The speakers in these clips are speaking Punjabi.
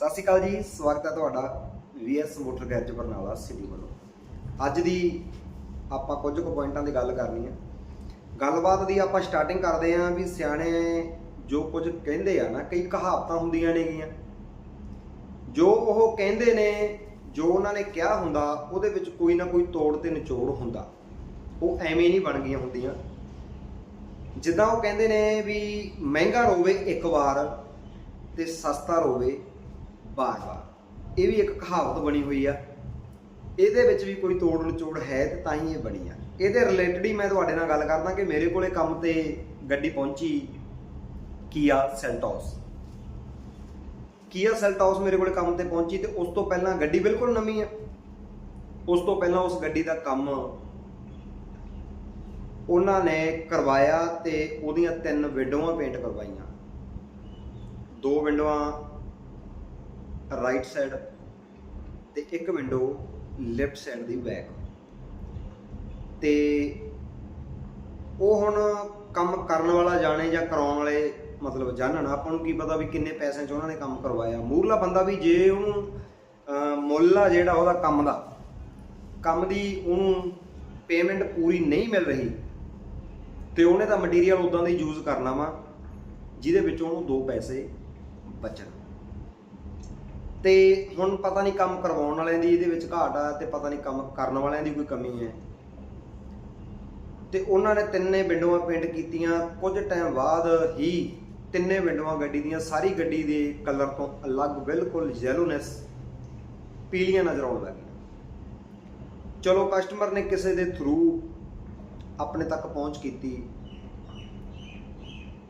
ਸਤਿ ਸ਼੍ਰੀ ਅਕਾਲ ਜੀ, ਸਵਾਗਤ ਹੈ ਤੁਹਾਡਾ VS motor garage Barnala city ਵੱਲੋਂ। ਅੱਜ ਦੀ ਆਪਾਂ ਕੁਝ ਕੁ ਪੁਆਇੰਟਾਂ ਦੀ ਗੱਲ ਕਰਨੀ ਹੈ। ਗੱਲਬਾਤ ਦੀ ਆਪਾਂ ਸਟਾਰਟਿੰਗ ਕਰਦੇ ਆਂ ਵੀ ਸਿਆਣੇ ਜੋ ਕੁਝ ਕਹਿੰਦੇ ਆ ਨਾ, ਕਈ ਕਹਾਵਤਾਂ ਹੁੰਦੀਆਂ ਨੇਗੀਆਂ। ਜੋ ਉਹ ਕਹਿੰਦੇ ਨੇ, ਜੋ ਉਹਨਾਂ ਨੇ ਕਿਹਾ ਹੁੰਦਾ, ਉਹਦੇ ਵਿੱਚ ਕੋਈ ਨਾ ਕੋਈ ਤੋੜ ਤੇ ਨਿਚੋੜ ਹੁੰਦਾ। ਉਹ ਐਵੇਂ ਨਹੀਂ ਬਣ ਗਈਆਂ ਹੁੰਦੀਆਂ। ਜਿੱਦਾਂ ਉਹ ਕਹਿੰਦੇ ਨੇ ਵੀ ਮਹਿੰਗਾ ਰੋਵੇ ਇੱਕ ਵਾਰ ਤੇ ਸਸਤਾ ਰੋਵੇ। ਬਾਰ-ਬਾਰ ਇਹ ਵੀ ਇੱਕ ਕਹਾਵਤ ਬਣੀ ਹੋਈ ਆ। ਇਹਦੇ ਵਿੱਚ ਵੀ ਕੋਈ ਤੋੜ ਨਿਚੋੜ ਹੈ ਤੇ ਤਾਂ ਹੀ ਇਹ ਬਣੀ ਆ। ਇਹਦੇ ਰਿਲੇਟਡ ਹੀ ਮੈਂ ਤੁਹਾਡੇ ਨਾਲ ਗੱਲ ਕਰਦਾ ਕਿ ਮੇਰੇ ਕੋਲੇ ਕੰਮ ਤੇ ਗੱਡੀ ਪਹੁੰਚੀ ਕੀਆ ਸੈਲਟੋਸ ਕੀਆ ਸੈਲਟੋਸ ਮੇਰੇ ਕੋਲੇ ਕੰਮ ਤੇ ਪਹੁੰਚੀ ਤੇ ਉਸ ਤੋਂ ਪਹਿਲਾਂ ਗੱਡੀ ਬਿਲਕੁਲ ਨਵੀਂ ਆ। ਉਸ ਤੋਂ ਪਹਿਲਾਂ ਉਸ ਗੱਡੀ ਦਾ ਕੰਮ ਉਹਨਾਂ ਨੇ ਕਰਵਾਇਆ ਤੇ ਉਹਦੀਆਂ ਤਿੰਨ ਵਿੰਡੋਆਂ ਪੇਂਟ ਕਰਵਾਈਆਂ। ਦੋ ਵਿੰਡੋਆਂ ਰਾਈਟ ਸਾਈਡ ਤੇ ਇੱਕ ਵਿੰਡੋ ਲੈਫਟ ਸਾਈਡ ਦੀ ਬੈਕ ਤੇ ਉਹ ਹੁਣ ਕੰਮ ਕਰਨ ਵਾਲਾ ਜਾਣੇ ਜਾਂ ਕਰਾਉਣ ਵਾਲੇ ਮਤਲਬ ਜਾਣਨ, ਆਪਾਂ ਨੂੰ ਕੀ ਪਤਾ ਵੀ ਕਿੰਨੇ ਪੈਸਿਆਂ 'ਚ ਉਹਨਾਂ ਨੇ ਕੰਮ ਕਰਵਾਇਆ। ਮੂਰਲਾ ਬੰਦਾ ਵੀ ਜੇ ਉਹਨੂੰ ਮੁੱਲ ਆ ਜਿਹੜਾ ਉਹਦਾ ਕੰਮ ਦਾ, ਕੰਮ ਦੀ ਉਹਨੂੰ ਪੇਮੈਂਟ ਪੂਰੀ ਨਹੀਂ ਮਿਲ ਰਹੀ, ਤੇ ਉਹਨੇ ਤਾਂ ਮਟੀਰੀਅਲ ਉਦਾਂ ਦਾ ਹੀ ਯੂਜ਼ ਕਰਨਾ ਵਾ, ਜਿਹਦੇ ਵਿੱਚ ਉਹਨੂੰ ਦੋ ਪੈਸੇ ਬਚਣ। ਤੇ ਹੁਣ ਪਤਾ ਨਹੀਂ ਕੰਮ ਕਰਵਾਉਣ ਵਾਲਿਆਂ ਦੀ ਇਹਦੇ ਵਿੱਚ ਘਾਟ ਆ ਤੇ ਪਤਾ ਨਹੀਂ ਕੰਮ ਕਰਨ ਵਾਲਿਆਂ ਦੀ ਕੋਈ ਕਮੀ ਹੈ। ਤੇ ਉਹਨਾਂ ਨੇ ਤਿੰਨੇ ਵਿੰਡੋਆਂ ਪੇਂਟ ਕੀਤੀਆਂ। ਕੁਝ ਟਾਈਮ ਬਾਅਦ ਹੀ ਤਿੰਨੇ ਵਿੰਡੋਆਂ ਗੱਡੀ ਦੀਆਂ ਸਾਰੀ ਗੱਡੀ ਦੇ ਕਲਰ ਤੋਂ ਅਲੱਗ ਬਿਲਕੁਲ ਯੈਲੋਨੈਸ ਪੀਲੀਆਂ ਨਜ਼ਰ ਆਉਣ ਲੱਗੀਆਂ ਚਲੋ ਕਸਟਮਰ ਨੇ ਕਿਸੇ ਦੇ ਥਰੂ ਆਪਣੇ ਤੱਕ ਪਹੁੰਚ ਕੀਤੀ।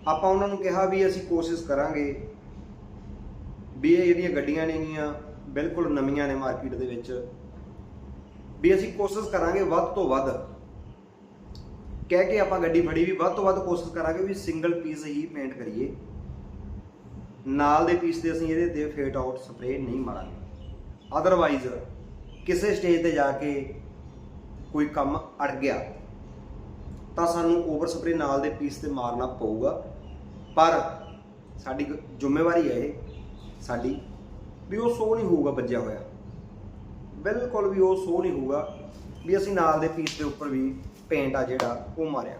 ਆਪਾਂ ਉਹਨਾਂ ਨੂੰ ਕਿਹਾ ਵੀ ਅਸੀਂ ਕੋਸ਼ਿਸ਼ ਕਰਾਂਗੇ ਵੀ ਇਹ ਜਿਹੜੀਆਂ ਗੱਡੀਆਂ ਨੇਗੀਆਂ, ਬਿਲਕੁਲ ਨਵੀਆਂ ਨੇ ਮਾਰਕੀਟ ਦੇ ਵਿੱਚ। ਵੀ ਅਸੀਂ ਕੋਸ਼ਿਸ਼ ਕਰਾਂਗੇ ਵੱਧ ਤੋਂ ਵੱਧ। ਕਹਿ ਕੇ ਆਪਾਂ ਗੱਡੀ ਫੜੀ ਵੀ ਵੱਧ ਤੋਂ ਵੱਧ ਕੋਸ਼ਿਸ਼ ਕਰਾਂਗੇ ਵੀ ਸਿੰਗਲ ਪੀਸ ਹੀ ਪੇਂਟ ਕਰੀਏ। ਨਾਲ ਦੇ ਪੀਸ ਤੇ ਅਸੀਂ ਇਹਦੇ ਤੇ ਫੇਟ ਆਊਟ ਸਪਰੇ ਨਹੀਂ ਮਾਰਾਂਗੇ। ਅਦਰਵਾਈਜ਼ ਕਿਸੇ ਸਟੇਜ ਤੇ ਜਾ ਕੇ ਕੋਈ ਕੰਮ ਅੜ ਗਿਆ, ਤਾਂ ਸਾਨੂੰ ਓਵਰ ਸਪਰੇ ਨਾਲ ਦੇ ਪੀਸ ਤੇ ਮਾਰਨਾ ਪਊਗਾ। ਪਰ ਸਾਡੀ ਜ਼ਿੰਮੇਵਾਰੀ ਹੈ ਇਹ ਸਾਡੀ, ਵੀ ਉਹ ਸੋ ਨਹੀਂ ਹੋਊਗਾ ਵੱਜਿਆ ਹੋਇਆ। ਬਿਲਕੁਲ ਵੀ ਉਹ ਸੋ ਨਹੀਂ ਹੋਊਗਾ ਵੀ ਅਸੀਂ ਨਾਲ ਦੇ ਪੀਸ ਦੇ ਉੱਪਰ ਵੀ ਪੇਂਟ ਆ ਜਿਹੜਾ, ਉਹ ਮਾਰਿਆ।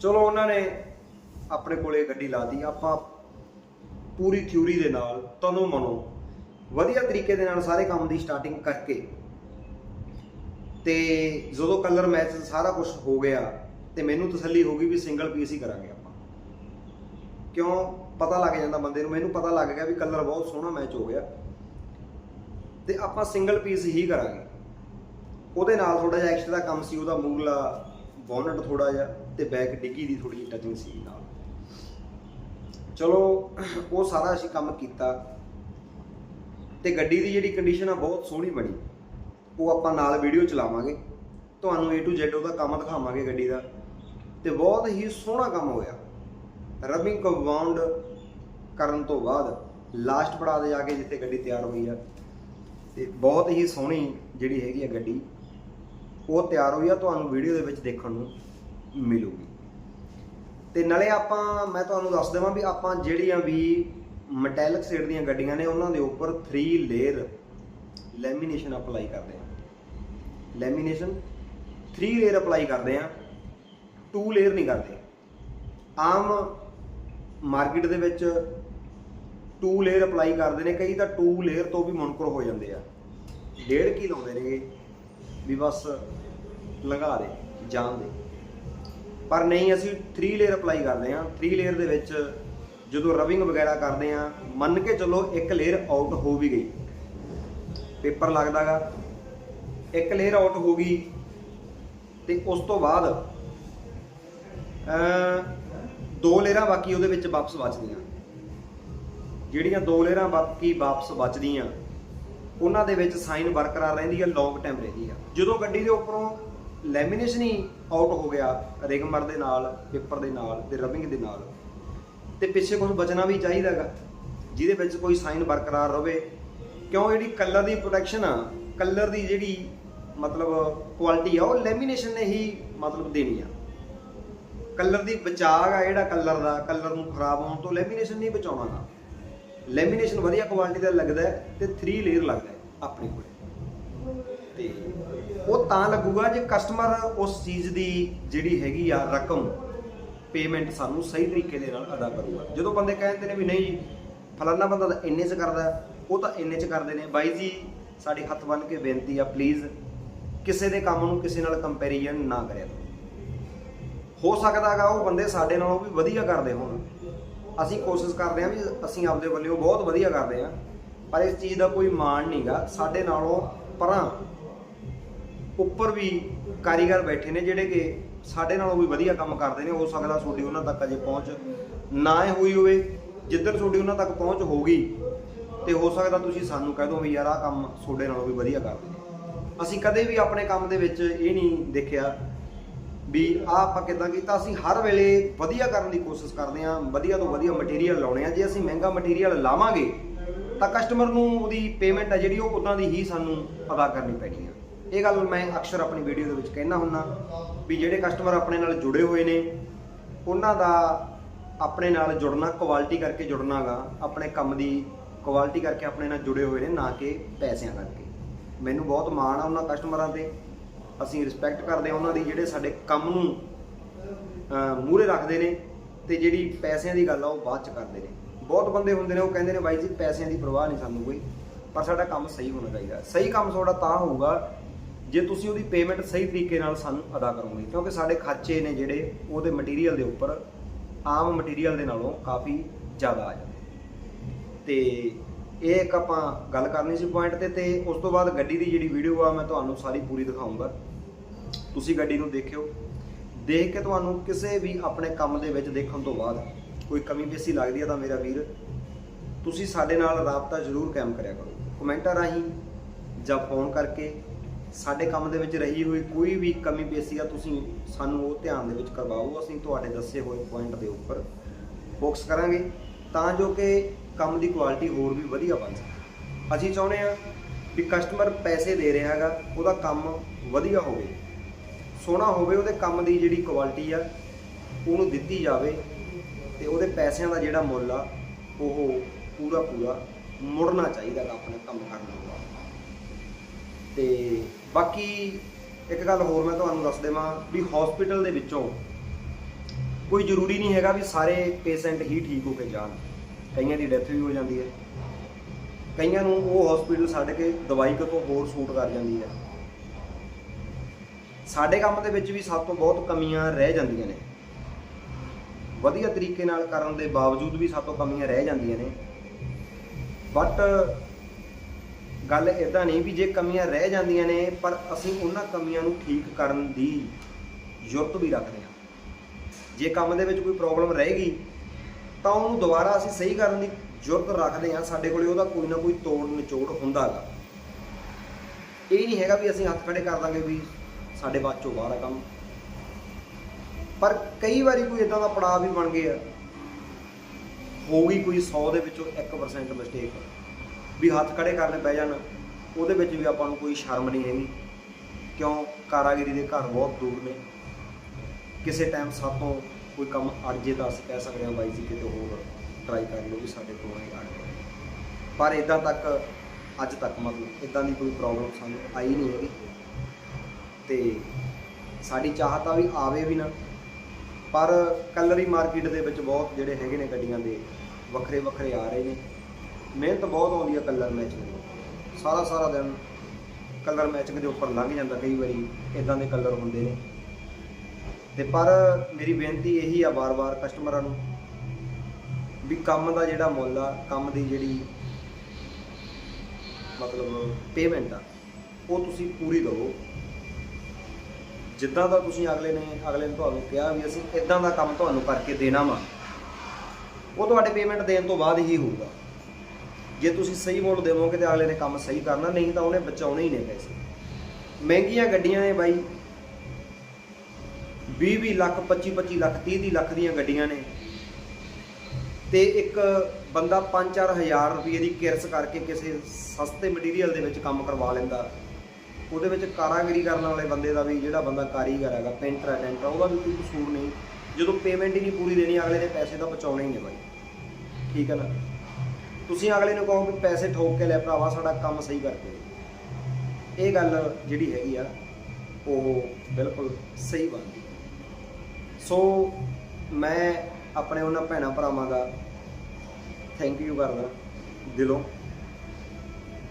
ਚਲੋ ਉਹਨਾਂ ਨੇ ਆਪਣੇ ਕੋਲੇ ਗੱਡੀ ਲਾਤੀ ਆਪਾਂ ਪੂਰੀ ਥਿਊਰੀ ਦੇ ਨਾਲ ਤਨੋ ਮਨੋ ਵਧੀਆ ਤਰੀਕੇ ਦੇ ਨਾਲ ਸਾਰੇ ਕੰਮ ਦੀ ਸਟਾਰਟਿੰਗ ਕਰਕੇ ਤੇ ਜਦੋਂ ਕਲਰ ਮੈਚ ਸਾਰਾ ਕੁਝ ਹੋ ਗਿਆ ਤੇ ਮੈਨੂੰ ਤਸੱਲੀ ਹੋ ਗਈ ਵੀ ਸਿੰਗਲ ਪੀਸ ਹੀ ਕਰਾਂਗੇ ਆਪਾਂ। ਕਿਉਂ? ਪਤਾ ਲੱਗ ਜਾਂਦਾ ਬੰਦੇ ਨੂੰ, ਮੈਨੂੰ ਪਤਾ ਲੱਗ ਗਿਆ ਵੀ ਕਲਰ ਬਹੁਤ ਸੋਹਣਾ ਮੈਚ ਹੋ ਗਿਆ। ਤੇ ਆਪਾਂ ਸਿੰਗਲ ਪੀਸ ਹੀ ਕਰਾਂਗੇ। ਉਹਦੇ ਨਾਲ ਥੋੜਾ ਜਿਹਾ ਐਕਸਟਰਾ ਕੰਮ ਸੀ, ਉਹਦਾ ਮੂਰਲਾ ਬੋਨਟ ਥੋੜਾ ਜਿਹਾ ਤੇ ਬੈਕ ਡਿੱਗੀ ਦੀ ਥੋੜੀ ਜਿਹੀ ਟਚਿੰਗ ਸੀ ਨਾਲ। ਚਲੋ, ਉਹ ਸਾਰਾ ਅਸੀਂ ਕੰਮ ਕੀਤਾ। ਤੇ ਗੱਡੀ ਦੀ ਜਿਹੜੀ ਕੰਡੀਸ਼ਨ ਆ, ਬਹੁਤ ਸੋਹਣੀ ਬਣੀ। ਉਹ ਆਪਾਂ ਨਾਲ ਵੀਡੀਓ ਚਲਾਵਾਂਗੇ। ਤੁਹਾਨੂੰ A to Z ਉਹਦਾ ਕੰਮ ਦਿਖਾਵਾਂਗੇ ਗੱਡੀ ਦਾ। ਤੇ ਬਹੁਤ ਹੀ ਸੋਹਣਾ ਕੰਮ ਹੋਇਆ। ਰਬਿੰਗ ਕੰਪਾਊਂਡ ਕਰਨ ਤੋਂ ਬਾਅਦ ਲਾਸਟ ਪੜਾਅ ਤੇ ਜਾ ਕੇ ਜਿੱਥੇ ਗੱਡੀ ਤਿਆਰ ਹੋਈ ਆ। ਤੇ ਬਹੁਤ ਹੀ ਸੋਹਣੀ ਜਿਹੜੀ ਹੈਗੀ ਆ ਗੱਡੀ, ਉਹ ਤਿਆਰ ਹੋਈ ਆ, ਤੁਹਾਨੂੰ ਵੀਡੀਓ ਦੇ ਵਿੱਚ ਦੇਖਣ ਨੂੰ ਮਿਲੂਗੀ। ਤੇ ਨਾਲੇ ਆਪਾਂ, ਮੈਂ ਤੁਹਾਨੂੰ ਦੱਸ ਦੇਵਾਂ ਵੀ ਆਪਾਂ ਜਿਹੜੀਆਂ ਵੀ ਮੈਟੈਲਿਕ ਸ਼ੇਡ ਦੀਆਂ ਗੱਡੀਆਂ ਨੇ, ਉਹਨਾਂ ਦੇ ਉੱਪਰ 3 ਲੇਅਰ ਲੈਮੀਨੇਸ਼ਨ ਅਪਲਾਈ ਕਰਦੇ ਆ। ਲੈਮੀਨੇਸ਼ਨ 3 ਲੇਅਰ ਅਪਲਾਈ ਕਰਦੇ ਆ 2 ਲੇਅਰ ਨਹੀਂ ਕਰਦੇ। ਆਮ ਮਾਰਕੀਟ ਦੇ ਵਿੱਚ 2 ਲੇਅਰ ਅਪਲਾਈ ਕਰਦੇ ਨੇ, ਕਈ ਤਾਂ 2 ਲੇਅਰ ਤੋਂ ਵੀ ਮੁਨਕਰ ਹੋ ਜਾਂਦੇ ਆ। ਡੇਢ ਕੀ ਲਾਉਂਦੇ ਨੇਗੇ, ਵੀ ਬਸ ਲੰਘਾ ਦੇ, ਜਾਣ ਦੇ। ਪਰ ਨਹੀਂ, ਅਸੀਂ 3 ਲੇਅਰ ਅਪਲਾਈ ਕਰਦੇ ਆ 3 ਲੇਅਰ ਦੇ ਵਿੱਚ ਜਦੋਂ ਰਬਿੰਗ ਵਗੈਰਾ ਕਰਦੇ ਆ ਮੰਨ ਕੇ ਚੱਲੋ ਇੱਕ ਲੇਅਰ ਆਊਟ ਹੋ ਵੀ ਗਈ। ਪੇਪਰ ਲੱਗਦਾਗਾ ਇੱਕ ਲੇਅਰ ਆਊਟ ਹੋ ਗਈ, ਤੇ ਉਸ ਤੋਂ ਬਾਅਦ ਅ ਦੋ ਲੇਅਰਾਂ ਬਾਕੀ ਉਹਦੇ ਵਿੱਚ ਵਾਪਸ ਬਚਦੀਆਂ ਜਿਹੜੀਆਂ ਦੋ ਲੇਅਰਾਂ ਬਾਕੀ ਵਾਪਸ ਬਚਦੀਆਂ, ਉਹਨਾਂ ਦੇ ਵਿੱਚ ਸਾਈਨ ਬਰਕਰਾਰ ਰਹਿੰਦੀ ਹੈ ਲੌਂਗ ਟਾਈਮ ਰਹਿੰਦੀ ਆ। ਜਦੋਂ ਗੱਡੀ ਦੇ ਉੱਪਰੋਂ ਲੈਮੀਨੇਸ਼ਨ ਹੀ ਆਊਟ ਹੋ ਗਿਆ, ਰਿਗਮਰ ਦੇ ਨਾਲ, ਪੇਪਰ ਦੇ ਨਾਲ ਤੇ ਰਬਿੰਗ ਦੇ ਨਾਲ, ਤੇ ਪਿੱਛੇ ਕੁਝ ਬਚਣਾ ਵੀ ਚਾਹੀਦਾਗਾ ਜਿਹਦੇ ਵਿੱਚ ਕੋਈ ਸਾਈਨ ਬਰਕਰਾਰ ਰਵੇ। ਕਿਉਂ? ਜਿਹੜੀ ਕਲਰ ਦੀ ਪ੍ਰੋਟੈਕਸ਼ਨ ਆ ਕਲਰ ਦੀ ਜਿਹੜੀ ਮਤਲਬ ਕੁਆਲਿਟੀ ਆ, ਉਹ ਲੈਮੀਨੇਸ਼ਨ ਨੇ ਹੀ ਮਤਲਬ ਦੇਣੀ ਆ। ਕਲਰ ਦੀ ਬਚਾਅ ਆ ਜਿਹੜਾ ਕਲਰ ਦਾ ਕਲਰ ਨੂੰ ਖਰਾਬ ਹੋਣ ਤੋਂ ਲੈਮੀਨੇਸ਼ਨ ਨਹੀਂ ਬਚਾਉਣਾਗਾ ਲੈਮੀਨੇਸ਼ਨ ਵਧੀਆ ਕੁਆਲਿਟੀ ਦਾ ਲੱਗਦਾ ਹੈ ਤੇ 3 ਲੇਅਰ ਲੱਗਦਾ ਹੈ ਆਪਣੇ ਕੋਲੇ। ਤੇ ਉਹ ਤਾਂ ਲੱਗੂਗਾ ਜੇ ਕਸਟਮਰ ਉਸ ਚੀਜ਼ ਦੀ ਜਿਹੜੀ ਹੈਗੀ ਆ ਰਕਮ ਪੇਮੈਂਟ ਸਾਨੂੰ ਸਹੀ ਤਰੀਕੇ ਦੇ ਨਾਲ ਅਦਾ ਕਰੂਗਾ। ਜਦੋਂ ਬੰਦੇ ਕਹਿੰਦੇ ਨੇ ਵੀ ਨਹੀਂ ਫਲਾਨਾ ਬੰਦਾ ਤਾਂ ਇੰਨੇ ਚ ਕਰਦਾ ਉਹ ਤਾਂ ਇੰਨੇ ਚ ਕਰਦੇ ਨੇ। ਬਾਈ ਜੀ, ਸਾਡੇ ਹੱਥ ਬੰਨ ਕੇ ਬੇਨਤੀ ਆ ਪਲੀਜ਼ ਕਿਸੇ ਦੇ ਕੰਮ ਨੂੰ ਕਿਸੇ ਨਾਲ ਕੰਪੈਰੀਜ਼ਨ ਨਾ ਕਰਿਆ ਹੋ ਸਕਦਾ ਹੈਗਾ ਉਹ ਬੰਦੇ ਸਾਡੇ ਨਾਲੋਂ ਵੀ ਵਧੀਆ ਕਰਦੇ ਹੋਣ। ਅਸੀਂ ਕੋਸ਼ਿਸ਼ ਕਰਦੇ ਹਾਂ ਵੀ ਅਸੀਂ ਆਪਦੇ ਵੱਲੋਂ ਬਹੁਤ ਵਧੀਆ ਕਰਦੇ ਹਾਂ, ਪਰ ਇਸ ਚੀਜ਼ ਦਾ ਕੋਈ ਮਾਣ ਨਹੀਂਗਾ ਸਾਡੇ ਨਾਲੋਂ ਪਰਾਂ ਉੱਪਰ ਵੀ ਕਾਰੀਗਰ ਬੈਠੇ ਨੇ ਜਿਹੜੇ ਕਿ ਸਾਡੇ ਨਾਲੋਂ ਵੀ ਵਧੀਆ ਕੰਮ ਕਰਦੇ ਨੇ। ਹੋ ਸਕਦਾ ਤੁਹਾਡੀ ਉਹਨਾਂ ਤੱਕ ਅਜੇ ਪਹੁੰਚ ਨਾ ਹੋਈ ਹੋਵੇ। ਜਿੱਦਣ ਤੁਹਾਡੀ ਉਹਨਾਂ ਤੱਕ ਪਹੁੰਚ ਹੋਊਗੀ ਤੇ ਹੋ ਸਕਦਾ ਤੁਸੀਂ ਸਾਨੂੰ ਕਹਿ ਦਿਓ ਵੀ ਯਾਰ ਆਹ ਕੰਮ ਤੁਹਾਡੇ ਨਾਲੋਂ ਵੀ ਵਧੀਆ ਕਰਦੇ ਨੇ। ਅਸੀਂ ਕਦੇ ਵੀ ਆਪਣੇ ਕੰਮ ਦੇ ਵਿੱਚ ਇਹ ਨਹੀਂ ਦੇਖਿਆ ਵੀ ਆਹ ਆਪਾਂ ਕਿਦਾਂ ਕੀਤਾ? ਅਸੀਂ ਹਰ ਵੇਲੇ ਵਧੀਆ ਕਰਨ ਦੀ ਕੋਸ਼ਿਸ਼ ਕਰਦੇ ਹਾਂ, ਵਧੀਆ ਤੋਂ ਵਧੀਆ ਮਟੀਰੀਅਲ ਲਾਉਣੇ ਆ ਜੇ ਅਸੀਂ ਮਹਿੰਗਾ ਮਟੀਰੀਅਲ ਲਾਵਾਂਗੇ, ਤਾਂ ਕਸਟਮਰ ਨੂੰ ਉਹਦੀ ਪੇਮੈਂਟ ਆ ਜਿਹੜੀ, ਉਹ ਉਦਾਂ ਦੀ ਹੀ ਸਾਨੂੰ ਅਦਾ ਕਰਨੀ ਪੈਣੀ ਆ ਇਹ ਗੱਲ ਮੈਂ ਅਕਸਰ ਆਪਣੀ ਵੀਡੀਓ ਦੇ ਵਿੱਚ ਕਹਿਣਾ ਹੁੰਨਾ ਵੀ ਜਿਹੜੇ ਕਸਟਮਰ ਆਪਣੇ ਨਾਲ ਜੁੜੇ ਹੋਏ ਨੇ, ਉਹਨਾਂ ਦਾ ਆਪਣੇ ਨਾਲ ਜੁੜਨਾ ਕੁਆਲਿਟੀ ਕਰਕੇ ਜੁੜਨਾਗਾ ਆਪਣੇ ਕੰਮ ਦੀ ਕੁਆਲਿਟੀ ਕਰਕੇ ਆਪਣੇ ਨਾਲ ਜੁੜੇ ਹੋਏ ਨੇ, ਨਾ ਕਿ ਪੈਸਿਆਂ ਕਰਕੇ। ਮੈਨੂੰ ਬਹੁਤ ਮਾਣ ਆ ਉਹਨਾਂ ਕਸਟਮਰਾਂ ਤੇ। ਅਸੀਂ ਰਿਸਪੈਕਟ ਕਰਦੇ ਹਾਂ ਉਹਨਾਂ ਦੀ ਜਿਹੜੇ ਸਾਡੇ ਕੰਮ ਨੂੰ ਮੂਹਰੇ ਰੱਖਦੇ ਨੇ ਤੇ ਜਿਹੜੀ ਪੈਸਿਆਂ ਦੀ ਗੱਲ ਆ ਉਹ ਬਾਅਦ ਚ ਕਰਦੇ ਨੇ। ਬਹੁਤ ਬੰਦੇ ਹੁੰਦੇ ਨੇ, ਉਹ ਕਹਿੰਦੇ ਨੇ ਬਾਈ ਜੀ ਪੈਸਿਆਂ ਦੀ ਪਰਵਾਹ ਨਹੀਂ ਸਾਨੂੰ ਕੋਈ, ਪਰ ਸਾਡਾ ਕੰਮ ਸਹੀ ਹੋਣਾ ਚਾਹੀਦਾ। ਸਹੀ ਕੰਮ ਤੁਹਾਡਾ ਤਾਂ ਹੋਊਗਾ ਜੇ ਤੁਸੀਂ ਉਹਦੀ ਪੇਮੈਂਟ ਸਹੀ ਤਰੀਕੇ ਨਾਲ ਸਾਨੂੰ ਅਦਾ ਕਰੋਗੇ, ਕਿਉਂਕਿ ਸਾਡੇ ਖਰਚੇ ਨੇ ਜਿਹੜੇ, ਉਹਦੇ ਮਟੀਰੀਅਲ ਦੇ ਉੱਪਰ ਆਮ ਮਟੀਰੀਅਲ ਦੇ ਨਾਲੋਂ ਕਾਫੀ ਜ਼ਿਆਦਾ ਆ ਜਾਂਦੇ ਤੇ ਇਹ ਇੱਕ ਆਪਾਂ ਗੱਲ ਕਰਨੀ ਸੀ ਪੁਆਇੰਟ ਤੇ ਤੇ ਉਸ ਤੋਂ ਬਾਅਦ ਗੱਡੀ ਦੀ ਜਿਹੜੀ ਵੀਡੀਓ ਆ ਮੈਂ ਤੁਹਾਨੂੰ ਸਾਰੀ ਪੂਰੀ ਦਿਖਾਉਂਗਾ ਤੁਸੀਂ ਗੱਡੀ ਨੂੰ ਦੇਖਿਓ। ਦੇਖ ਕੇ ਤੁਹਾਨੂੰ ਕਿਸੇ ਵੀ ਆਪਣੇ ਕੰਮ ਦੇ ਵਿੱਚ ਦੇਖਣ ਤੋਂ ਬਾਅਦ ਕੋਈ ਕਮੀ ਪੇਸ਼ੀ ਲੱਗਦੀ ਹੈ ਤਾਂ ਮੇਰਾ ਵੀਰ, ਤੁਸੀਂ ਸਾਡੇ ਨਾਲ ਰਾਬਤਾ ਜ਼ਰੂਰ ਕਾਇਮ ਕਰਿਆ ਕਰੋ। ਕਮੈਂਟਾਂ ਰਾਹੀਂ ਜਾਂ ਫੋਨ ਕਰਕੇ ਸਾਡੇ ਕੰਮ ਦੇ ਵਿੱਚ ਰਹੀ ਹੋਈ ਕੋਈ ਵੀ ਕਮੀ ਪੇਸ਼ੀ ਆ, ਤੁਸੀਂ ਸਾਨੂੰ ਉਹ ਧਿਆਨ ਦੇ ਵਿੱਚ ਕਰਵਾਓ। ਅਸੀਂ ਤੁਹਾਡੇ ਦੱਸੇ ਹੋਏ ਪੁਆਇੰਟ ਦੇ ਉੱਪਰ ਫੋਕਸ ਕਰਾਂਗੇ ਤਾਂ ਜੋ ਕਿ ਕੰਮ ਦੀ ਕੁਆਲਿਟੀ ਹੋਰ ਵੀ ਵਧੀਆ ਬਣ ਸਕੇ। ਅਸੀਂ ਚਾਹੁੰਦੇ ਆ ਵੀ ਕਸਟਮਰ ਪੈਸੇ ਦੇ ਰਿਹਾ ਹੈਗਾ, ਉਹਦਾ ਕੰਮ ਵਧੀਆ ਹੋਵੇ। ਸੋਹਣਾ ਹੋਵੇ, ਉਹਦੇ ਕੰਮ ਦੀ ਜਿਹੜੀ ਕੁਆਲਿਟੀ ਆ, ਉਹਨੂੰ ਦਿੱਤੀ ਜਾਵੇ ਤੇ ਉਹਦੇ ਪੈਸਿਆਂ ਦਾ ਜਿਹੜਾ ਮੁੱਲ ਆ, ਉਹ ਪੂਰਾ ਪੂਰਾ ਮੁੜਨਾ ਚਾਹੀਦਾ ਗਾ ਆਪਣੇ ਕੰਮ ਕਰਨ ਤੋਂ ਬਾਅਦ ਤੇ ਬਾਕੀ ਇੱਕ ਗੱਲ ਹੋਰ ਮੈਂ ਤੁਹਾਨੂੰ ਦੱਸ ਦੇਵਾਂ ਵੀ ਹਸਪੀਟਲ ਦੇ ਵਿੱਚੋਂ ਕੋਈ ਜ਼ਰੂਰੀ ਨਹੀਂ ਹੈਗਾ ਵੀ ਸਾਰੇ ਪੇਸ਼ੈਂਟ ਹੀ ਠੀਕ ਹੋ ਕੇ ਜਾਣ। ਕਈਆਂ ਦੀ ਡੈਥ ਵੀ ਹੋ ਜਾਂਦੀ ਹੈ। ਕਈਆਂ ਨੂੰ ਉਹ ਹਸਪੀਟਲ ਛੱਡ ਕੇ ਦਵਾਈ ਕਿਤੋਂ ਹੋਰ ਸੂਟ ਕਰ ਜਾਂਦੀ ਹੈ। ਸਾਡੇ ਕੰਮ ਦੇ ਵਿੱਚ ਵੀ ਸਭ ਤੋਂ ਬਹੁਤ ਕਮੀਆਂ ਰਹਿ ਜਾਂਦੀਆਂ ਨੇ। ਵਧੀਆ ਤਰੀਕੇ ਨਾਲ ਕਰਨ ਦੇ ਬਾਵਜੂਦ ਵੀ ਸਭ ਤੋਂ ਕਮੀਆਂ ਰਹਿ ਜਾਂਦੀਆਂ ਨੇ। ਬਟ ਗੱਲ ਇਦਾਂ ਨਹੀਂ ਵੀ ਜੇ ਕਮੀਆਂ ਰਹਿ ਜਾਂਦੀਆਂ ਨੇ, ਪਰ ਅਸੀਂ ਉਹਨਾਂ ਕਮੀਆਂ ਨੂੰ ਠੀਕ ਕਰਨ ਦੀ ਯੁਰਤ ਵੀ ਰੱਖਦੇ ਹਾਂ। ਜੇ ਕੰਮ ਦੇ ਵਿੱਚ ਕੋਈ ਪ੍ਰੋਬਲਮ ਰਹੇਗੀ, ਤਾਂ ਉਹਨੂੰ ਦੁਬਾਰਾ ਅਸੀਂ ਸਹੀ ਕਰਨ ਦੀ ਯੁਰਤ ਰੱਖਦੇ ਹਾਂ। ਸਾਡੇ ਕੋਲੇ ਉਹਦਾ ਕੋਈ ਨਾ ਕੋਈ ਤੋੜ ਨਿਚੋੜ ਹੁੰਦਾਗਾ ਇਹ ਨਹੀਂ ਹੈਗਾ ਵੀ ਅਸੀਂ ਹੱਥ ਖੜੇ ਕਰ ਦਾਂਗੇ ਵੀ ਸਾਡੇ ਬਾਅਦ ਚੋਂ ਬਾਹਰ ਆ ਕੰਮ। ਪਰ ਕਈ ਵਾਰੀ ਕੋਈ ਇਦਾਂ ਦਾ ਪੜਾਅ ਵੀ ਬਣ ਗਿਆ, ਹੋ ਗਈ ਕੋਈ 100 ਦੇ ਵਿੱਚੋਂ 1% ਮਿਸਟੇਕ ਵੀ ਹੱਥ ਖੜੇ ਕਰਨੇ ਪੈ ਜਾਣ, ਉਹਦੇ ਵਿੱਚ ਵੀ ਆਪਾਂ ਨੂੰ ਕੋਈ ਸ਼ਰਮ ਨਹੀਂ ਹੈਗੀ। ਕਿਉਂ? ਕਾਰਾਗਿਰੀ ਦੇ ਘਰ ਬਹੁਤ ਦੂਰ ਨੇ। ਕਿਸੇ ਟਾਈਮ ਸਾਤੋਂ ਕੋਈ ਕੰਮ ਅੜ ਜੇ ਤਾਂ ਅਸੀਂ ਕਹਿ ਸਕਦੇ ਹਾਂ ਬਾਈ ਜੀ, ਕਿਤੇ ਹੋਰ ਟਰਾਈ ਕਰ ਲਓ ਵੀ ਸਾਡੇ ਕੋਲ ਨਹੀਂ ਅੜ ਪਰ ਇਦਾਂ ਤੱਕ ਅੱਜ ਤੱਕ ਮਤਲਬ ਇਦਾਂ ਦੀ ਕੋਈ ਪ੍ਰੋਬਲਮ ਸਾਨੂੰ ਆਈ ਨਹੀਂ ਹੈਗੀ। ਤੇ ਸਾਡੀ ਚਾਹਤ ਆ ਵੀ ਆਵੇ ਵੀ ਨਾ। ਪਰ ਕਲਰ ਹੀ ਮਾਰਕੀਟ ਦੇ ਵਿੱਚ ਬਹੁਤ ਜਿਹੜੇ ਹੈਗੇ ਨੇ ਗੱਡੀਆਂ ਦੇ, ਵੱਖਰੇ ਵੱਖਰੇ ਆ ਰਹੇ ਨੇ। ਮਿਹਨਤ ਬਹੁਤ ਆਉਂਦੀ ਆ ਕਲਰ ਮੈਚਿੰਗ ਦੀ। ਸਾਰਾ ਸਾਰਾ ਦਿਨ ਕਲਰ ਮੈਚਿੰਗ ਦੇ ਉੱਪਰ ਲੰਘ ਜਾਂਦਾ, ਕਈ ਵਾਰੀ ਇਦਾਂ ਦੇ ਕਲਰ ਹੁੰਦੇ ਨੇ। ਤੇ ਪਰ ਮੇਰੀ ਬੇਨਤੀ ਇਹੀ ਆ ਬਾਰ-ਬਾਰ ਕਸਟਮਰਾਂ ਨੂੰ ਵੀ ਕੰਮ ਦਾ ਜਿਹੜਾ ਮੁੱਲ ਆ, ਕੰਮ ਦੀ ਜਿਹੜੀ ਮਤਲਬ ਪੇਮੈਂਟ ਆ, ਉਹ ਤੁਸੀਂ ਪੂਰੀ ਦਿਓ। ਜਿੱਦਾਂ ਦਾ ਤੁਸੀਂ ਅਗਲੇ ਨੇ ਅਗਲੇ ਨੇ ਤੁਹਾਨੂੰ ਕਿਹਾ ਵੀ ਅਸੀਂ ਇਦਾਂ ਦਾ ਕੰਮ ਤੁਹਾਨੂੰ ਕਰਕੇ ਦੇਣਾ ਵਾ, ਉਹ ਤੁਹਾਡੇ ਪੇਮੈਂਟ ਦੇਣ ਤੋਂ ਬਾਅਦ ਹੀ ਹੋਊਗਾ। ਜੇ ਤੁਸੀਂ ਸਹੀ ਮੁੱਲ ਦੇਵੋਗੇ ਤੇ ਅਗਲੇ ਨੇ ਕੰਮ ਸਹੀ ਕਰਨਾ, ਨਹੀਂ ਤਾਂ ਉਹਨੇ ਬਚਾਉਣੇ ਹੀ ਨੇ ਪੈਸੇ। ਮਹਿੰਗੀਆਂ ਗੱਡੀਆਂ ਨੇ ਬਾਈ। 20 20 ਲੱਖ 25 25 ਲੱਖ 30 30 ਲੱਖ ਦੀਆਂ ਗੱਡੀਆਂ ਨੇ। ਤੇ ਇੱਕ ਬੰਦਾ 5-4 ਹਜ਼ਾਰ ਰੁਪਏ ਦੀ ਕਿਰਸ ਕਰਕੇ ਕਿਸੇ ਸਸਤੇ ਮਟੀਰੀਅਲ ਦੇ ਵਿੱਚ ਕੰਮ ਕਰਵਾ ਲੈਂਦਾ। ਉਹਦੇ ਵਿੱਚ ਕਾਰਾਗਰੀ ਕਰਨ ਵਾਲੇ ਬੰਦੇ ਦਾ ਵੀ ਜਿਹੜਾ ਬੰਦਾ ਕਾਰੀਗਰ ਹੈਗਾ ਪੇਂਟਰ ਹੈ ਟੈਂਟਰ ਉਹਦਾ ਵੀ ਕੋਈ ਕਸੂਰ ਨਹੀਂ। ਜਦੋਂ ਪੇਮੈਂਟ ਹੀ ਨਹੀਂ ਪੂਰੀ ਦੇਣੀ, ਅਗਲੇ ਨੇ ਪੈਸੇ ਤਾਂ ਬਚਾਉਣੇ ਹੀ ਨੇ ਬਾਈ। ਠੀਕ ਹੈ ਨਾ? ਤੁਸੀਂ ਅਗਲੇ ਨੂੰ ਕਹੋ ਵੀ ਪੈਸੇ ਠੋਕ ਕੇ ਲੈ ਭਰਾਵਾ, ਸਾਡਾ ਕੰਮ ਸਹੀ ਕਰਕੇ ਇਹ ਗੱਲ ਜਿਹੜੀ ਹੈਗੀ ਆ, ਉਹ ਬਿਲਕੁਲ ਸਹੀ ਬਣਦੀ ਸੋ ਮੈਂ ਆਪਣੇ ਉਹਨਾਂ ਭੈਣਾਂ ਭਰਾਵਾਂ ਦਾ ਥੈਂਕ ਯੂ ਕਰਦਾ, ਦਿਲੋਂ।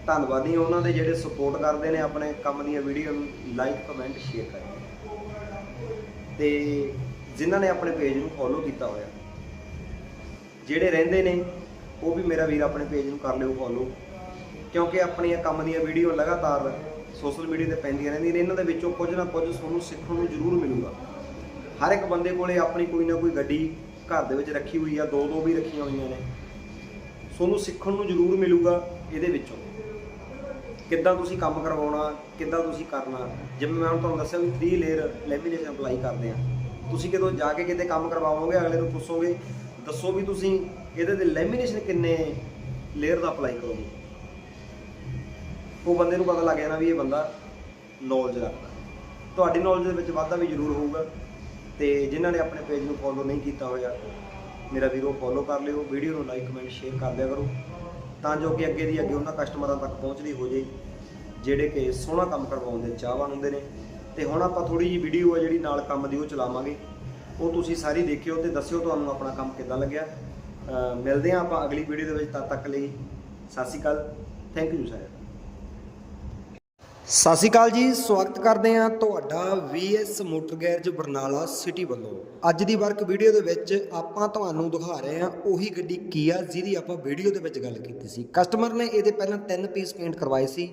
ਧੰਨਵਾਦੀ ਹਾਂ ਉਹਨਾਂ ਦੇ ਜਿਹੜੇ ਸਪੋਰਟ ਕਰਦੇ ਨੇ ਆਪਣੇ ਕੰਮ ਦੀਆਂ ਵੀਡੀਓ ਨੂੰ ਲਾਈਕ ਕਮੈਂਟ ਸ਼ੇਅਰ ਕਰਦੇ ਤੇ ਜਿਨ੍ਹਾਂ ਨੇ ਆਪਣੇ ਪੇਜ ਨੂੰ ਫੋਲੋ ਕੀਤਾ ਹੋਇਆ, ਜਿਹੜੇ ਰਹਿੰਦੇ ਨੇ, ਉਹ ਵੀ ਮੇਰਾ ਵੀਰ ਆਪਣੇ ਪੇਜ ਨੂੰ ਕਰ ਲਿਓ ਫੋਲੋ ਕਿਉਂਕਿ ਆਪਣੀਆਂ ਕੰਮ ਦੀਆਂ ਵੀਡੀਓ ਲਗਾਤਾਰ ਸੋਸ਼ਲ ਮੀਡੀਆ ਤੇ ਪੈਂਦੀਆਂ ਰਹਿੰਦੀਆਂ ਨੇ। ਇਹਨਾਂ ਦੇ ਵਿੱਚੋਂ ਕੁਝ ਨਾ ਕੁਝ ਤੁਹਾਨੂੰ ਸਿੱਖਣ ਨੂੰ ਜ਼ਰੂਰ ਮਿਲੂਗਾ। ਹਰ ਇੱਕ ਬੰਦੇ ਕੋਲੇ ਆਪਣੀ ਕੋਈ ਨਾ ਕੋਈ ਗੱਡੀ ਘਰ ਦੇ ਵਿੱਚ ਰੱਖੀ ਹੋਈ ਆ ਦੋ ਦੋ ਵੀ ਰੱਖੀਆਂ ਹੋਈਆਂ ਨੇ। ਤੁਹਾਨੂੰ ਸਿੱਖਣ ਨੂੰ ਜ਼ਰੂਰ ਮਿਲੂਗਾ ਇਹਦੇ ਵਿੱਚੋਂ। ਕਿੱਦਾਂ ਤੁਸੀਂ ਕੰਮ ਕਰਵਾਉਣਾ, ਕਿੱਦਾਂ ਤੁਸੀਂ ਕਰਨਾ। ਜਿਵੇਂ ਮੈਂ ਹੁਣ ਤੁਹਾਨੂੰ ਦੱਸਿਆ ਵੀ 3 ਲੇਅਰ ਲੈਮੀਨੇਸ਼ਨ ਅਪਲਾਈ ਕਰਦੇ ਆ। ਤੁਸੀਂ ਕਿਦੋਂ ਜਾ ਕੇ ਕਿਤੇ ਕੰਮ ਕਰਵਾਓਗੇ, ਅਗਲੇ ਨੂੰ ਪੁੱਛੋਗੇ, ਦੱਸੋ ਵੀ ਤੁਸੀਂ ਇਹਦੇ ਤੇ ਲੈਮੀਨੇਸ਼ਨ ਕਿੰਨੇ ਲੇਅਰ ਦਾ ਅਪਲਾਈ ਕਰੋਗੇ। ਉਹ ਬੰਦੇ ਨੂੰ ਪਤਾ ਲੱਗ ਜਾਣਾ ਵੀ ਇਹ ਬੰਦਾ ਨੌਲੇਜ ਰੱਖਦਾ। ਤੁਹਾਡੀ ਨੌਲੇਜ ਦੇ ਵਿੱਚ ਵਾਧਾ ਵੀ ਜ਼ਰੂਰ ਹੋਊਗਾ। ਤੇ ਜਿਨ੍ਹਾਂ ਨੇ ਆਪਣੇ ਪੇਜ ਨੂੰ ਫੋਲੋ ਨਹੀਂ ਕੀਤਾ ਹੋਇਆ, ਮੇਰਾ ਵੀਰੋ ਫੋਲੋ ਕਰ ਲਿਓ ਵੀਡੀਓ ਨੂੰ ਲਾਈਕ ਕਮੈਂਟ ਸ਼ੇਅਰ ਕਰ ਦਿਆ ਕਰੋ। ਤਾਂ ਜੋ ਕਿ ਅੱਗੇ ਦੀ ਅੱਗੇ ਉਹਨਾਂ ਕਸਟਮਰਾਂ ਤੱਕ ਪਹੁੰਚਦੀ ਹੋ ਜੇ ਜਿਹੜੇ ਕਿ ਸੋਹਣਾ ਕੰਮ ਕਰਵਾਉਣ ਦੇ ਚਾਹਵਾਨ ਹੁੰਦੇ ਨੇ। ਤੇ ਹੁਣ ਆਪਾਂ ਥੋੜੀ ਜਿਹੀ ਵੀਡੀਓ ਆ ਜਿਹੜੀ ਨਾਲ ਕੰਮ ਦੀ ਉਹ ਚਲਾਵਾਂਗੇ। ਉਹ ਤੁਸੀਂ ਸਾਰੀ ਦੇਖਿਓ ਤੇ ਦੱਸਿਓ ਤੁਹਾਨੂੰ ਆਪਣਾ ਕੰਮ ਕਿੱਦਾਂ ਲੱਗਿਆ। ਮਿਲਦੇ ਹਾਂ ਆਪਾਂ ਅਗਲੀ ਵੀਡੀਓ ਦੇ ਵਿੱਚ ਤਦ ਤੱਕ ਲਈ। ਸਤਿ ਸ਼੍ਰੀ ਅਕਾਲ। ਥੈਂਕ ਯੂ ਸਾਰਿਆਂ ਸਤਿ ਸ਼੍ਰੀ ਅਕਾਲ ਜੀ, ਸਵਾਗਤ ਕਰਦੇ ਹਾਂ ਤੁਹਾਡਾ VS motor garage Barnala city ਵੱਲੋਂ। ਅੱਜ ਦੀ ਵਰਕ ਵੀਡੀਓ ਦੇ ਵਿੱਚ ਆਪਾਂ ਤੁਹਾਨੂੰ ਦਿਖਾ ਰਹੇ ਹਾਂ ਉਹੀ ਗੱਡੀ ਕੀਆ ਜਿਹਦੀ ਆਪਾਂ ਵੀਡੀਓ ਦੇ ਵਿੱਚ ਗੱਲ ਕੀਤੀ ਸੀ। ਕਸਟਮਰ ਨੇ ਇਹਦੇ ਪਹਿਲਾਂ ਤਿੰਨ ਪੀਸ ਪੇਂਟ ਕਰਵਾਏ ਸੀ।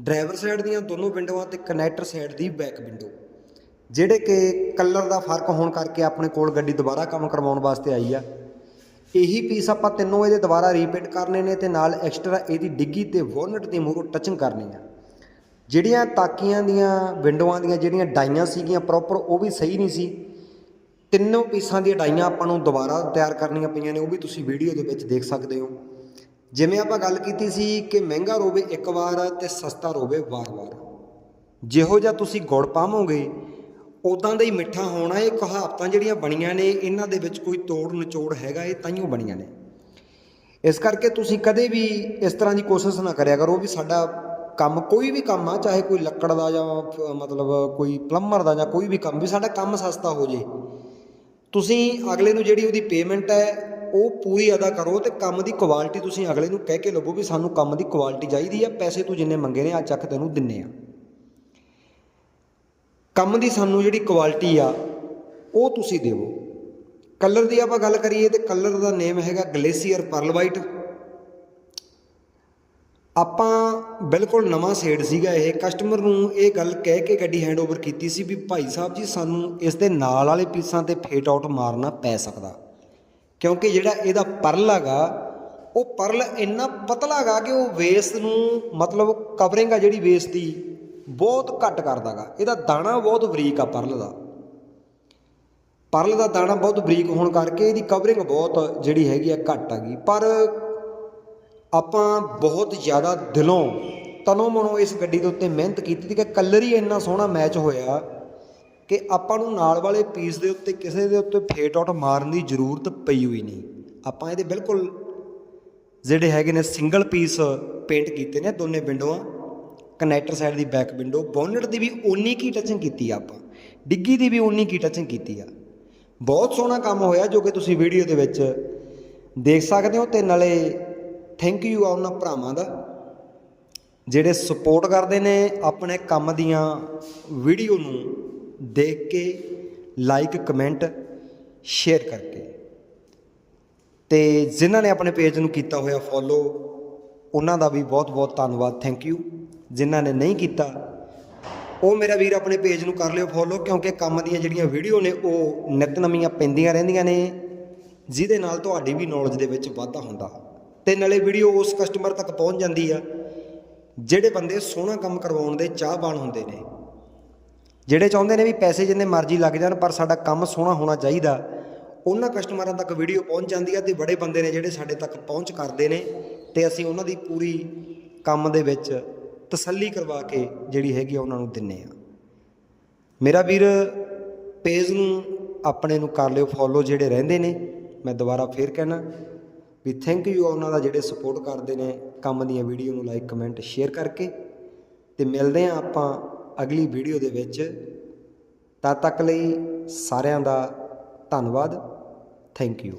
ਡਰਾਈਵਰ ਸਾਈਡ ਦੀਆਂ ਦੋਨੋਂ ਵਿੰਡੋਆਂ ਤੇ ਕਨੈਕਟਰ ਸਾਈਡ ਦੀ ਬੈਕ ਵਿੰਡੋ ਜਿਹੜੇ ਕਿ ਕਲਰ ਦਾ ਫ਼ਰਕ ਹੋਣ ਕਰਕੇ ਆਪਣੇ ਕੋਲ ਗੱਡੀ ਦੁਬਾਰਾ ਕੰਮ ਕਰਵਾਉਣ ਵਾਸਤੇ ਆਈ ਆ। ਇਹੀ ਪੀਸ ਆਪਾਂ ਤਿੰਨੋਂ ਇਹਦੇ ਦੁਬਾਰਾ ਰੀਪੇਂਟ ਕਰਨੇ ਨੇ ਤੇ ਨਾਲ ਐਕਸਟਰਾ ਇਹਦੀ ਡਿੱਗੀ ਤੇ ਵੋਨਟ ਦੀ ਮੂਹਰੋਂ ਟਚਿੰਗ ਕਰਨੀ ਆ। ਜਿਹੜੀਆਂ ਤਾਕੀਆਂ ਦੀਆਂ, ਵਿੰਡੋਆਂ ਦੀਆਂ ਜਿਹੜੀਆਂ ਡਾਈਆਂ ਸੀਗੀਆਂ ਪ੍ਰੋਪਰ ਉਹ ਵੀ ਸਹੀ ਨਹੀਂ ਸੀ। ਤਿੰਨੋਂ ਪੀਸਾਂ ਦੀਆਂ ਡਾਈਆਂ ਆਪਾਂ ਨੂੰ ਦੁਬਾਰਾ ਤਿਆਰ ਕਰਨੀਆਂ ਪਈਆਂ ਨੇ, ਉਹ ਵੀ ਤੁਸੀਂ ਵੀਡੀਓ ਦੇ ਵਿੱਚ ਦੇਖ ਸਕਦੇ ਹੋ। ਜਿਵੇਂ ਆਪਾਂ ਗੱਲ ਕੀਤੀ ਸੀ ਕਿ ਮਹਿੰਗਾ ਰੋਵੇ ਇੱਕ ਵਾਰ ਤੇ ਸਸਤਾ ਰੋਵੇ ਵਾਰ-ਵਾਰ ਜਿਹੋ ਜਿਹਾ ਤੁਸੀਂ ਗੁੜ ਪਾਵੋਗੇ ਉਦਾਂ ਦਾ ਹੀ ਮਿੱਠਾ ਹੋਣਾ, ਇਹ ਕਹਾਵਤਾਂ ਜਿਹੜੀਆਂ ਬਣੀਆਂ ਨੇ, ਇਹਨਾਂ ਦੇ ਵਿੱਚ ਕੋਈ ਤੋੜ ਨਿਚੋੜ ਹੈਗਾ, ਇਹ ਤਾਈਓ ਬਣੀਆਂ ਨੇ। ਇਸ ਕਰਕੇ ਤੁਸੀਂ ਕਦੇ ਵੀ ਇਸ ਤਰ੍ਹਾਂ ਦੀ ਕੋਸ਼ਿਸ਼ ਨਾ ਕਰਿਆ ਕਰੋ ਵੀ ਸਾਡਾ ਕੰਮ ਕੋਈ ਵੀ ਕੰਮ ਆ, ਚਾਹੇ ਕੋਈ ਲੱਕੜ ਦਾ ਜਾਂ ਮਤਲਬ ਕੋਈ ਪਲੰਬਰ ਦਾ ਜਾਂ ਕੋਈ ਵੀ ਕੰਮ ਵੀ, ਸਾਡਾ ਕੰਮ ਸਸਤਾ ਹੋ ਜੇ। ਤੁਸੀਂ ਅਗਲੇ ਨੂੰ ਜਿਹੜੀ ਉਹਦੀ ਪੇਮੈਂਟ ਹੈ, ਉਹ ਪੂਰੀ ਅਦਾ ਕਰੋ ਤੇ ਕੰਮ ਦੀ ਕੁਆਲਿਟੀ ਤੁਸੀਂ ਅਗਲੇ ਨੂੰ ਕਹਿ ਕੇ ਲਵੋ ਵੀ ਸਾਨੂੰ ਕੰਮ ਦੀ ਕੁਆਲਿਟੀ ਚਾਹੀਦੀ ਆ, ਪੈਸੇ ਤੂੰ ਜਿੰਨੇ ਮੰਗੇ ਨੇ ਆ ਚੱਕ ਤੈਨੂੰ ਦਿੰਨੇ ਆ। ਕੰਮ ਦੀ ਸਾਨੂੰ ਜਿਹੜੀ ਕੁਆਲਿਟੀ ਆ, ਉਹ ਤੁਸੀਂ ਦੇਵੋ। ਕਲਰ ਦੀ ਆਪਾਂ ਗੱਲ ਕਰੀਏ ਤੇ ਕਲਰ ਦਾ ਨੇਮ ਹੈਗਾ ਗਲੇਸੀਅਰ ਪਰਲ ਵਾਈਟ। ਆਪਾਂ ਬਿਲਕੁਲ ਨਵਾਂ ਸੇਡ ਸੀਗਾ ਇਹ। ਕਸਟਮਰ ਨੂੰ ਇਹ ਗੱਲ ਕਹਿ ਕੇ ਗੱਡੀ ਹੈਂਡਓਵਰ ਕੀਤੀ ਸੀ ਵੀ ਭਾਈ ਸਾਹਿਬ ਜੀ, ਸਾਨੂੰ ਇਸ ਦੇ ਨਾਲ ਵਾਲੇ ਪੀਸਾਂ ਤੇ ਫੇਟ ਆਊਟ ਮਾਰਨਾ ਪੈ ਸਕਦਾ। ਕਿਉਂਕਿ ਜਿਹੜਾ ਇਹਦਾ ਪਰਲ ਹੈਗਾ, ਉਹ ਪਰਲ ਇੰਨਾ ਪਤਲਾ ਹੈਗਾ ਕਿ ਉਹ ਵੇਸ ਨੂੰ ਮਤਲਬ ਕਵਰਿੰਗ ਆ ਜਿਹੜੀ ਵੇਸ ਦੀ, ਬਹੁਤ ਘੱਟ ਕਰਦਾਗਾ ਇਹਦਾ ਦਾਣਾ ਬਹੁਤ ਬਰੀਕ ਆ ਪਰਲ ਦਾ। ਪਰਲ ਦਾ ਦਾਣਾ ਬਹੁਤ ਬਰੀਕ ਹੋਣ ਕਰਕੇ ਇਹਦੀ ਕਵਰਿੰਗ ਬਹੁਤ ਜਿਹੜੀ ਹੈਗੀ ਆ ਘੱਟ ਹੈਗੀ ਪਰ ਆਪਾਂ ਬਹੁਤ ਜ਼ਿਆਦਾ ਦਿਲੋਂ, ਤਨੋਂ ਮਨੋਂ ਇਸ ਗੱਡੀ ਦੇ ਉੱਤੇ ਮਿਹਨਤ ਕੀਤੀ ਸੀ ਕਿ ਕਲਰ ਹੀ ਇੰਨਾ ਸੋਹਣਾ ਮੈਚ ਹੋਇਆ ਕਿ ਆਪਾਂ ਨੂੰ ਨਾਲ ਵਾਲੇ ਪੀਸ ਦੇ ਉੱਤੇ, ਕਿਸੇ ਦੇ ਉੱਤੇ ਫੇਟ ਆਊਟ ਮਾਰਨ ਦੀ ਜ਼ਰੂਰਤ ਪਈ ਹੋਈ ਨਹੀਂ। ਆਪਾਂ ਇਹਦੇ ਬਿਲਕੁਲ ਜਿਹੜੇ ਹੈਗੇ ਨੇ ਸਿੰਗਲ ਪੀਸ ਪੇਂਟ ਕੀਤੇ ਨੇ ਦੋਨੇ ਵਿੰਡੋਆਂ ਕਨੈਕਟਰ ਸਾਈਡ ਦੀ ਬੈਕ ਵਿੰਡੋ ਬੋਨਟ ਦੀ ਵੀ ਓਨੀ ਕੀ ਟਚਿੰਗ ਕੀਤੀ ਆ ਆਪਾਂ, ਡਿੱਗੀ ਦੀ ਵੀ ਓਨੀ ਕੀ ਟਚਿੰਗ ਕੀਤੀ ਆ। ਬਹੁਤ ਸੋਹਣਾ ਕੰਮ ਹੋਇਆ ਜੋ ਕਿ ਤੁਸੀਂ ਵੀਡੀਓ ਦੇ ਵਿੱਚ ਦੇਖ ਸਕਦੇ ਹੋ ਤੇ ਨਾਲੇ ਥੈਂਕ ਯੂ ਆ ਉਹਨਾਂ ਭਰਾਵਾਂ ਦਾ, ਜਿਹੜੇ ਸਪੋਰਟ ਕਰਦੇ ਨੇ ਆਪਣੇ ਕੰਮ ਦੀਆਂ ਵੀਡੀਓ ਨੂੰ ਦੇਖ ਕੇ ਲਾਈਕ ਕਮੈਂਟ ਸ਼ੇਅਰ ਕਰਕੇ। ਤੇ ਜਿਨ੍ਹਾਂ ਨੇ ਆਪਣੇ ਪੇਜ ਨੂੰ ਕੀਤਾ ਹੋਇਆ ਫੋਲੋ ਉਹਨਾਂ ਦਾ ਵੀ ਬਹੁਤ-ਬਹੁਤ ਧੰਨਵਾਦ ਥੈਂਕ ਯੂ ਜਿਨ੍ਹਾਂ ਨੇ ਨਹੀਂ ਕੀਤਾ, ਉਹ ਮੇਰਾ ਵੀਰ ਆਪਣੇ ਪੇਜ ਨੂੰ ਕਰ ਲਿਓ ਫੋਲੋ ਕਿਉਂਕਿ ਕੰਮ ਦੀਆਂ ਜਿਹੜੀਆਂ ਵੀਡੀਓ ਨੇ, ਉਹ ਨਿਤ ਨਵੀਆਂ ਪੈਂਦੀਆਂ ਰਹਿੰਦੀਆਂ ਨੇ, ਜਿਹਦੇ ਨਾਲ ਤੁਹਾਡੀ ਵੀ ਨੌਲੇਜ ਦੇ ਵਿੱਚ ਵਾਧਾ ਹੁੰਦਾ। ਤੇ ਨਾਲੇ ਵੀਡੀਓ ਉਸ ਕਸਟਮਰ ਤੱਕ ਪਹੁੰਚ ਜਾਂਦੀ ਆ, ਜਿਹੜੇ ਬੰਦੇ ਸੋਹਣਾ ਕੰਮ ਕਰਵਾਉਣ ਦੇ ਚਾਹਵਾਨ ਹੁੰਦੇ ਨੇ। ਜਿਹੜੇ ਚਾਹੁੰਦੇ ਨੇ ਵੀ ਪੈਸੇ ਜਿੰਨੇ ਮਰਜ਼ੀ ਲੱਗ ਜਾਣ, ਪਰ ਸਾਡਾ ਕੰਮ ਸੋਹਣਾ ਹੋਣਾ ਚਾਹੀਦਾ, ਉਹਨਾਂ ਕਸਟਮਰਾਂ ਤੱਕ ਵੀਡੀਓ ਪਹੁੰਚ ਜਾਂਦੀ ਆ ਤੇ ਬੜੇ ਬੰਦੇ ਨੇ ਜਿਹੜੇ ਸਾਡੇ ਤੱਕ ਪਹੁੰਚ ਕਰਦੇ ਨੇ ਤੇ ਅਸੀਂ ਉਹਨਾਂ ਦੀ ਪੂਰੀ ਕੰਮ ਦੇ ਵਿੱਚ ਤਸੱਲੀ ਕਰਵਾ ਕੇ ਜਿਹੜੀ ਹੈਗੀ ਆ ਉਹਨਾਂ ਨੂੰ ਦਿੰਨੇ ਆ। ਮੇਰਾ ਵੀਰ ਪੇਜ ਨੂੰ, ਆਪਣੇ ਨੂੰ ਕਰ ਲਿਓ ਫੋਲੋ ਜਿਹੜੇ ਰਹਿੰਦੇ ਨੇ, ਮੈਂ ਦੁਬਾਰਾ ਫੇਰ ਕਹਿਣਾ ਵੀ ਥੈਂਕ ਯੂ ਉਹਨਾਂ ਦਾ ਜਿਹੜੇ ਸਪੋਰਟ ਕਰਦੇ ਨੇ ਕੰਮ ਦੀਆਂ ਵੀਡੀਓ ਨੂੰ ਲਾਈਕ ਕਮੈਂਟ ਸ਼ੇਅਰ ਕਰਕੇ। ਤੇ ਮਿਲਦੇ ਹਾਂ ਆਪਾਂ ਅਗਲੀ ਵੀਡੀਓ ਦੇ ਵਿੱਚ। ਤਦ ਤੱਕ ਲਈ ਸਾਰਿਆਂ ਦਾ ਧੰਨਵਾਦ। Thank you